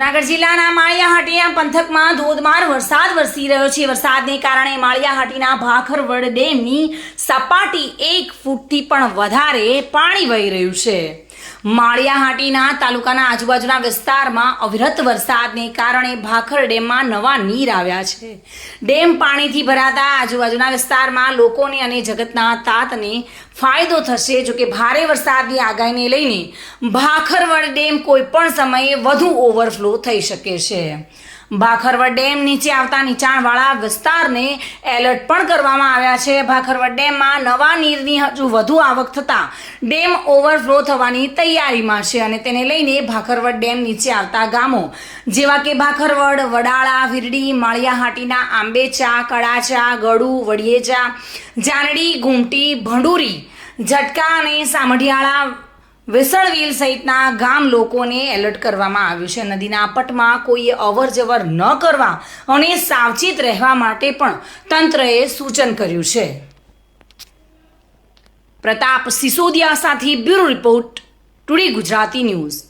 જૂનાગઢ જિલ્લાના માળિયાહાટીના પંથકમાં ધોધમાર વરસાદ વરસી રહ્યો છે. વરસાદને કારણે માળિયાહાટીના ભાખરવડ ડેમની સપાટી એક ફૂટથી પણ વધારે પાણી વહી રહ્યું છે. માળિયાહાટીના તાલુકાના આજુબાજુના વિસ્તારમાં અવિરત વરસાદને કારણે ભાખર ડેમમાં નવા નીર આવ્યા છે. ડેમ પાણીથી ભરાતા આજુબાજુના વિસ્તારમાં લોકોને અને જગતના તાતને ફાયદો થશે જોકે ભારે વરસાદની આગાહીને લઈને ભાખરવડ ડેમ કોઈપણ સમયે વધુ ઓવરફ્લો થઈ શકે છે. ભાખરવડ ડેમ નીચે આવતા નીચાણવાળા વિસ્તારને એલર્ટ પણ કરવામાં આવ્યા છે. ભાખરવડ ડેમમાં નવા નીરની હજુ વધુ આવક થતાં ડેમ ઓવરફ્લો થવાની તૈયારીમાં છે અને તેને લઈને ભાખરવડ ડેમ નીચે આવતા ગામો જેવા કે ભાખરવડ, વડાળા, વિરડી, માળિયાહાટીના આંબેચા, કડાચા, ગળુ, વડિયેચા, જાનડી ગુમટી ભંડુરી, ઝટકા અને સામઢિયાળા વિસળવીલ સહિતના ગામ લોકોને એલર્ટ કરવામાં આવ્યું છે. નદીના પટમાં કોઈએ અવર જવર ન કરવા અને સાવચેત રહેવા માટે પણ તંત્રએ સૂચન કર્યું છે. પ્રતાપ સિસોદિયા સાથે bureau report, today Gujarati news.